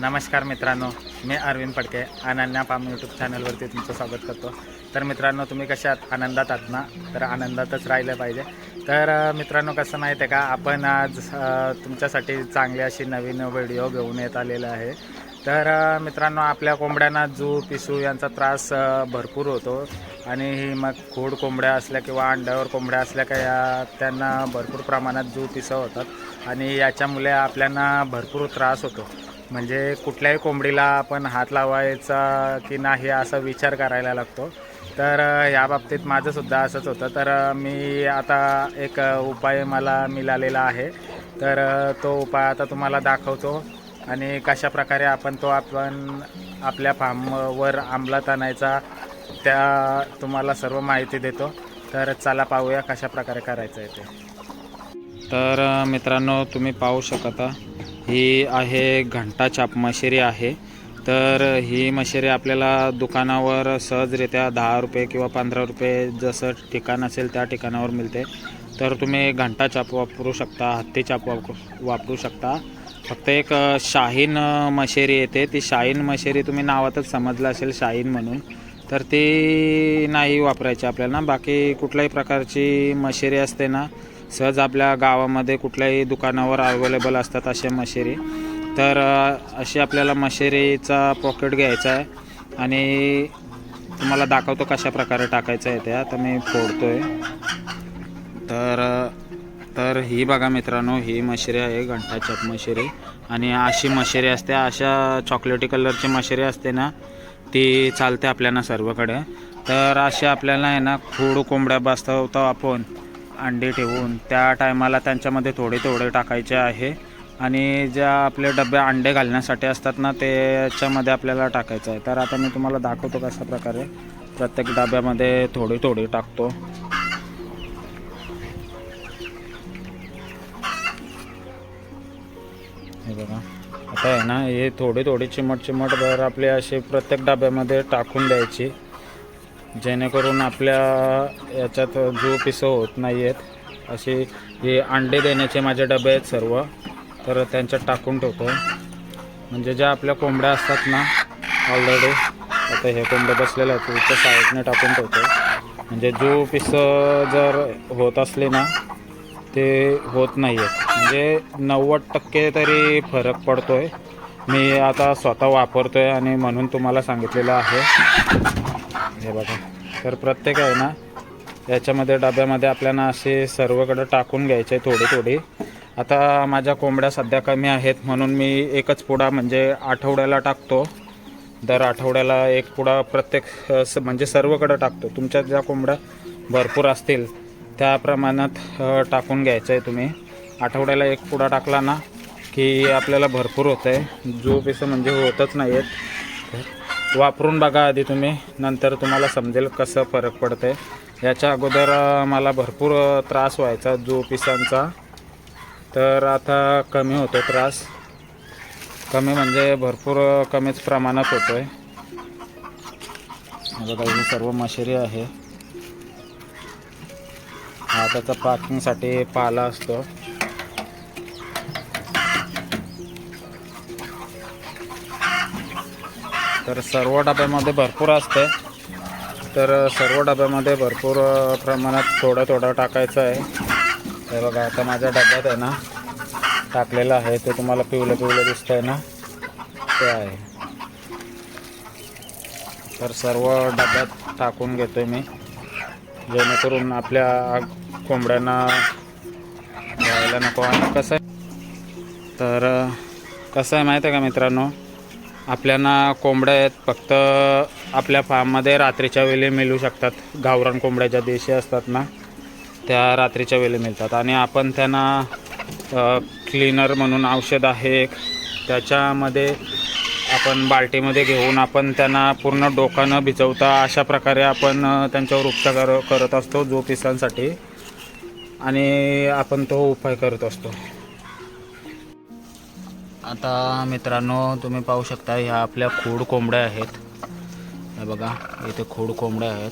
नमस्कार मित्रांनो मी अरविंद पडके अनन्या पाम यूट्यूब चॅनलवरती तुमचं स्वागत करतो. तर मित्रांनो तुम्ही कशा आनंदात आहात ना? तर आनंदातच राहिलं पाहिजे. तर मित्रांनो कसं माहिती आहे का? आपण आज तुमच्यासाठी चांगली अशी नवीन व्हिडिओ घेऊन येत आलेला आहे. तर मित्रांनो आपल्या कोंबड्यांना जू पिसू यांचा त्रास भरपूर होतो. आणि ही मग खोड कोंबड्या असल्या किंवा अंड्यावर कोंबड्या असल्या का या त्यांना भरपूर प्रमाणात जू पिसं होतात. आणि याच्यामुळे आपल्याला भरपूर त्रास होतो. म्हणजे कुठल्याही कोंबडीला आपण हात लावायचा की नाही असा विचार करायला लागतो. तर या बाबतीत माझंसुद्धा असंच होतं. तर मी आता एक उपाय मला मिळालेला आहे. तर तो उपाय आता तुम्हाला दाखवतो. आणि कशा प्रकारे आपण तो आपण आपल्या फार्मवर अंमलात आणायचा त्या तुम्हाला सर्व माहिती देतो. तर चला पाहूया कशा प्रकारे करायचं आहे ते. तर मित्रांनो तुम्ही पाहू शकता ही आहे घंटा छाप मशिरी आहे. तर ही मशिरी आपल्याला दुकानावर सहजरित्या दहा रुपये किंवा पंधरा रुपये जसं ठिकाण असेल त्या ठिकाणावर मिळते. तर तुम्ही घंटा चाप वापरू शकता हत्ती चाप वापरू वापरू शकता. फक्त एक शाहीन मशेरी येते. ती शाहीन मशेरी तुम्ही नावातच समजलं असेल शाहीन म्हणून. तर ती नाही वापरायची आपल्याला. बाकी कुठल्याही प्रकारची मशेरी असते ना सहज आपल्या गावामध्ये कुठल्याही दुकानावर अवेलेबल असतात असे मशेरी. तर अशी आपल्याला मशेरीचा पॉकेट घ्यायचा आहे. आणि तुम्हाला दाखवतो कशा प्रकारे टाकायचं आहे त्या. तर मी फोडतो आहे तर तर ही बघा मित्रांनो ही मशिरी आहे घंटाचप मशिरी. आणि अशी मशिरी असते अशा चॉकलेटी कलरची मशिरी असते ना ती चालते आपल्याला सर्वकडे. तर अशी आपल्याला आहे ना खूड कोंबड्या बसवतो आपण अंडी ठेवून. त्या टायमाला त्यांच्यामध्ये थोडे थोडे टाकायचे आहे. आणि ज्या आपले डबे अंडे घालण्यासाठी असतात ना त्याच्यामध्ये आपल्याला टाकायचं आहे. तर आता मी तुम्हाला दाखवतो कशा प्रकारे प्रत्येक डब्यामध्ये थोडी थोडी टाकतो. हे बघा. आता आहे ना हे थोडी थोडी चिमट चिमट भर आपले असे प्रत्येक डब्यामध्ये टाकून द्यायची. जेणेकरून आपल्या याच्यात जो पिसं होत नाही आहेत असे हे अंडे देण्याचे माझे डबे आहेत सर्व. तर त्यांच्यात टाकून ठेवतो. म्हणजे ज्या आपल्या कोंबड्या असतात ना ऑलरेडी आता हे कोंबडे बसलेले आहेत त्या साईडने टाकून ठेवतो. म्हणजे जो पिसं जर होत असले ना ते होत नाही आहेत म्हणजे नव्वद टक्के तरी फरक पडतो आहे मी आता स्वतः वापरतो आहे आणि म्हणून तुम्हाला सांगितलेलं आहे. हे बघा. तर प्रत्येक आहे ना याच्यामध्ये डब्यामध्ये आपल्याला असे सर्वकडं टाकून घ्यायचे थोडी थोडी. आता माझ्या कोंबड्या सध्या कमी आहेत म्हणून मी एकच पुडा म्हणजे आठवड्याला टाकतो. दर आठवड्याला एक पुडा प्रत्येक स- म्हणजे सर्वकडं टाकतो. तुमच्या ज्या कोंबड्या भरपूर असतील त्या प्रमाणात टाकून घ्यायचं आहे तुम्ही. आठवड्याला एक पुडा टाकला ना की आपल्याला भरपूर होतं आहे झोप पिसं म्हणजे होतच नाही आहेत वापरून बघा आधी तुम्ही नंतर तुम्हाला समजेल कसं फरक पडतं आहे याच्या अगोदर मला भरपूर त्रास व्हायचा जो पिसांचा तर आता कमी होतो त्रास. कमी म्हणजे भरपूर कमीच प्रमाणात होतो आहे बघा ही सर्व मशेरी आहे. त्याचा पार्किंगसाठी पाला असतो. तर सर्व डब्यामध्ये भरपूर असते. तर सर्व डब्यामध्ये भरपूर प्रमाणात थोडं थोडं टाकायचं आहे. हे बघा आता माझ्या डब्यात आहे ना टाकलेलं आहे. ते तुम्हाला पिवलं पिवलं दिसतंय ना? ते आहे. तर सर्व डब्यात टाकून घेतो मी. जेणेकरून आपल्या कोंबड्यांना व्हायला नको आणि कसं आहे? तर कसं आहे माहीत आहे का मित्रांनो? आपल्याला कोंबड्या आहेत फक्त आपल्या फार्ममध्ये रात्रीच्या वेळी मिळू शकतात. गावरान कोंबड्या ज्या देशी असतात ना त्या रात्रीच्या वेळी मिळतात. आणि आपण त्यांना क्लीनर म्हणून औषध आहे एक. त्याच्यामध्ये आपण बाल्टीमध्ये घेऊन आपण त्यांना पूर्ण डोका न भिजवता अशा प्रकारे आपण त्यांच्यावर उपचार कर करत असतो जो पिसांसाठी आणि आपण तो उपाय करत असतो. आता मित्रांनो तुम्ही पाहू शकता ह्या आपल्या खोड कोंबड्या आहेत. हे बघा इथे खोड कोंबड्या आहेत.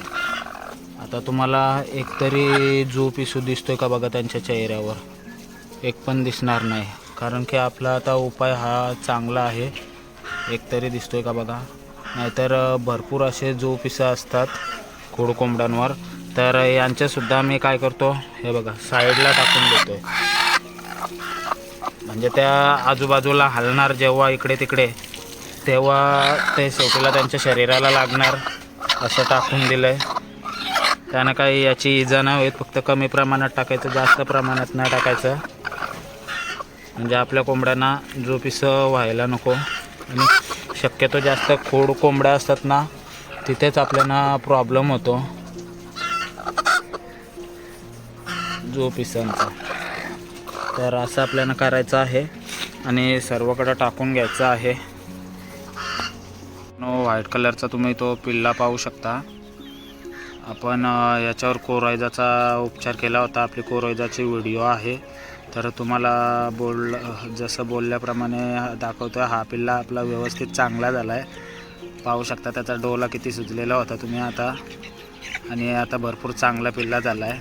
आता तुम्हाला एकतरी जो पिसू दिसतोय का बघा त्यांच्या चेहऱ्यावर? एक पण दिसणार नाही. कारण की आपला आता उपाय हा चांगला आहे. एकतरी दिसतोय का बघा. नाहीतर भरपूर असे जोपिसा असतात खोड कोंबड्यांवर तर यांच्यासुद्धा मी काय करतो हे बघा साईडला टाकून देतो म्हणजे त्या आजूबाजूला हलणार जेव्हा इकडे तिकडे तेव्हा ते शेवटीला त्यांच्या शरीराला लागणार असं टाकून दिलं आहे त्यानं काही याची इजा नाही होत फक्त कमी प्रमाणात टाकायचं जास्त प्रमाणात नाही टाकायचं. म्हणजे आपल्या कोंबड्यांना जो पिसं व्हायला नको. आणि शक्यतो जास्त खोड कोंबड्या असतात ना तिथेच आपल्याला प्रॉब्लेम होतो. जो पिसांचा. तर असं आपल्याला करायचं आहे आणि सर्वकडं टाकून घ्यायचं आहे. नो व्हाईट कलरचा तुम्ही तो पिल्ला पाहू शकता. आपण याच्यावर कोरायजाचा उपचार केला होता. आपली कोरायजाची व्हिडिओ आहे. तर तुम्हाला बोल जसं बोलल्याप्रमाणे दाखवतो हा पिल्ला आपला व्यवस्थित चांगला झाला आहे पाहू शकता त्याचा डोला किती सुजलेला होता तुम्ही आता. आणि आता भरपूर चांगला पिल्ला झाला आहे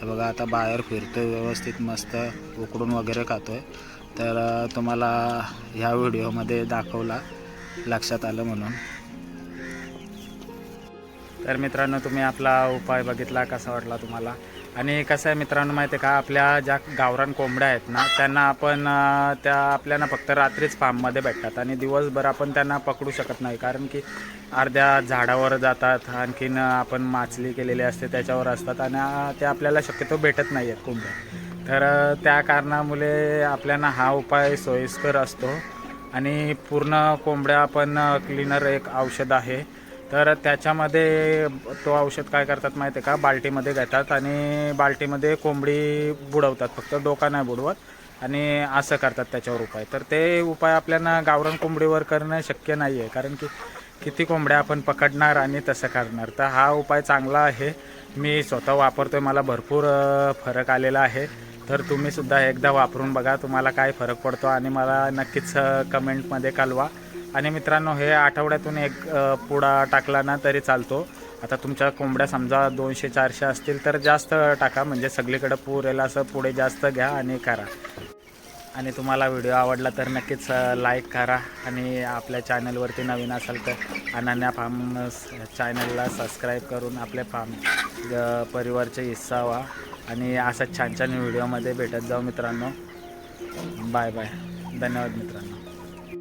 हे बघा आता बाहेर फिरतो आहे व्यवस्थित मस्त उकडून वगैरे खातो आहे तर तुम्हाला ह्या व्हिडिओमध्ये दाखवला लक्षात आलं म्हणून. तर मित्रांनो तुम्ही आपला उपाय बघितला कसा वाटला तुम्हाला? आणि कसं आहे मित्रांनो माहिती आहे का आपल्या ज्या गावरान कोंबड्या आहेत ना त्यांना आपण त्या आपल्याला फक्त रात्रीच फार्ममध्ये भेटतात आणि दिवसभर आपण त्यांना पकडू शकत नाही. कारण की अर्ध्या झाडावर जातात आणखीन आपण माचली केलेली असते त्याच्यावर असतात आणि ते आपल्याला शक्यतो भेटत नाही आहेत कोंबड्या. तर त्या कारणामुळे आपल्याला हा उपाय सोयीस्कर असतो. आणि पूर्ण कोंबड्या आपण क्लीनर एक औषध आहे. तर त्याच्यामध्ये तो औषध काय करतात माहिती आहे का? बाल्टीमध्ये घेतात आणि बाल्टीमध्ये कोंबडी बुडवतात. फक्त डोका नाही बुडवत आणि असं करतात त्याच्यावर उपाय. तर ते उपाय आपल्याला गावरान कोंबडीवर करणं शक्य नाही आहे कारण की किती कोंबड्या आपण पकडणार आणि तसं करणार. तर हा उपाय चांगला आहे. मी स्वतः वापरतोय. मला भरपूर फरक आलेला आहे. तर तुम्ही सुद्धा एकदा वापरून बघा. तुम्हाला काय फरक पडतो आणि मला नक्कीच कमेंटमध्ये कळवा आणि मित्रांनो हे आठवड्यातून एक पुडा टाकला ना तरी चालतो. आता तुमच्या कोंबड्या समजा दोनशे चारशे असतील तर जास्त टाका. म्हणजे सगळीकडे पुरेला असं पुढे जास्त घ्या आणि करा. आणि तुम्हाला व्हिडिओ आवडला तर नक्कीच लाईक करा. आणि आपल्या चॅनलवरती नवीन असाल तर अनन्या फार्म चॅनलला सबस्क्राईब करून आपल्या फार्म परिवारचे हिस्सा व्हा. आणि असं छान छान व्हिडिओमध्ये भेटत जाऊ मित्रांनो. Bye bye. धन्यवाद मित्रांनो.